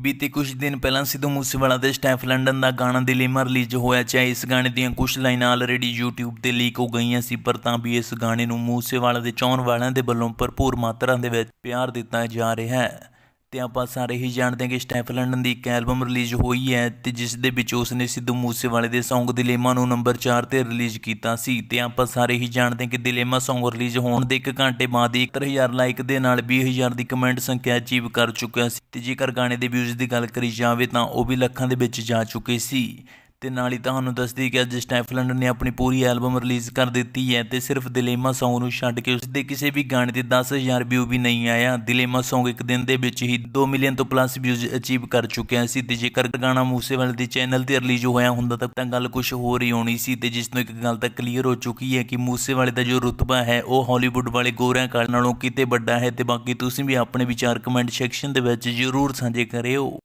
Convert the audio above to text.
ਬੀਤੇ ਕੁਝ ਦਿਨ ਪਹਿਲਾਂ ਸਿੱਧੂ ਮੂਸੇਵਾਲਾ ਦੇ ਸਟੈਫ ਲੰਡਨ ਦਾ ਗਾਣਾ ਦਿਲੇਮਾ ਰਿਲੀਜ਼ ਹੋਇਆ ਚਾਹੇ ਇਸ ਗਾਣੇ ਦੀਆਂ ਕੁਝ ਲਾਈਨਾਂ ਆਲਰੇਡੀ YouTube ਤੇ ਲੀਕ ਹੋ ਗਈਆਂ ਸੀ, ਪਰ ਤਾਂ ਵੀ ਇਸ ਗਾਣੇ ਨੂੰ ਮੂਸੇਵਾਲਾ ਦੇ ਚਾਹਣ ਵਾਲਿਆਂ ਦੇ ਵੱਲੋਂ ਭਰਪੂਰ ਮਾਤਰਾ ਦੇ ਵਿੱਚ ਪਿਆਰ ਦਿੱਤਾ ਜਾ ਰਿਹਾ ਹੈ। ਤੇ ਆਪਾਂ ਸਾਰੇ ਹੀ ਜਾਣਦੇ ਹਾਂ ਕਿ ਸਟੈਫ ਲੰਡਨ ਦੀ ਇੱਕ ਐਲਬਮ ਰਿਲੀਜ਼ ਹੋਈ ਹੈ ਤੇ ਜਿਸ ਦੇ ਵਿੱਚ ਉਸ ਨੇ ਸਿੱਧੂ ਮੂਸੇਵਾਲੇ ਦੇ Song ਦਿਲੇਮਾ ਨੂੰ ਨੰਬਰ 4 ਤੇ ਰਿਲੀਜ਼ ਕੀਤਾ ਸੀ ਤੇ ਆਪਾਂ ਸਾਰੇ ਹੀ ਜਾਣਦੇ ਹਾਂ ਕਿ ਦਿਲੇਮਾ Song ਰਿਲੀਜ਼ ਹੋਣ ਦੇ 1 ਘੰਟੇ ਬਾਅਦ ਹੀ 71000 ਲਾਈਕ ਦੇ ਨਾਲ 20000 ਦੀ ਕਮੈਂਟ ਸੰਖਿਆ ਅਚੀਵ ਕਰ ਚੁੱਕਿਆ ਸੀ ਤੇ ਜੇਕਰ ਗਾਣੇ ਦੇ ਵਿਊਜ਼ ਦੀ ਗੱਲ ਕਰੀ ਜਾਵੇ ਤਾਂ ਉਹ ਵੀ ਲੱਖਾਂ ਦੇ ਵਿੱਚ ਜਾ ਚੁੱਕੇ ਸੀ। ਤੇ ਨਾਲ ਹੀ ਤੁਹਾਨੂੰ ਦੱਸਦੀ ਕਿ ਅੱਜ ਸਟੈਫ ਨੇ ਆਪਣੀ ਪੂਰੀ ਐਲਬਮ ਰਿਲੀਜ਼ ਕਰ ਦਿੱਤੀ ਹੈ ਤੇ ਸਿਰਫ ਦਿਲੇਮਾ Song ਨੂੰ ਛੱਡ ਕੇ ਉਸ ਦੇ ਕਿਸੇ ਵੀ ਗਾਣੇ ਤੇ 10000 ਵਿਊ ਵੀ ਨਹੀਂ ਆਇਆ। ਦਿਲੇਮਾ Song ਇੱਕ ਦਿਨ ਦੇ ਵਿੱਚ ਹੀ 2 ਮਿਲੀਅਨ ਤੋਂ ਪਲੱਸ ਵਿਊਜ਼ ਅਚੀਵ ਕਰ ਚੁੱਕਿਆ ਸੀ ਤੇ ਜੇਕਰ ਗਾਣਾ ਮੂਸੇਵਾਲੇ ਦੇ ਚੈਨਲ ਤੇ ਰਿਲੀਜ਼ ਹੋਇਆ ਹੁੰਦਾ ਤਾਂ ਗੱਲ ਕੁਝ ਹੋਰ ਹੀ ਹੋਣੀ ਸੀ ਤੇ ਜਿਸ ਨੂੰ ਇੱਕ ਗੱਲ ਤਾਂ ਕਲੀਅਰ ਹੋ ਚੁੱਕੀ ਹੈ ਕਿ ਮੂਸੇਵਾਲੇ ਦਾ ਜੋ ਰੁਤਬਾ ਹੈ ਉਹ ਹਾਲੀਵੁੱਡ ਵਾਲੇ ਗੋਰਿਆਂ ਕਾਲ ਨਾਲੋਂ ਕਿਤੇ ਵੱਡਾ ਹੈ ਤੇ ਬਾਕੀ ਤੁਸੀਂ ਵੀ ਆਪਣੇ ਵਿਚਾਰ ਕਮੈਂਟ ਸੈਕਸ਼ਨ ਦੇ ਵਿੱਚ ਜ਼ਰੂਰ ਸਾਂਝੇ ਕਰਿਓ।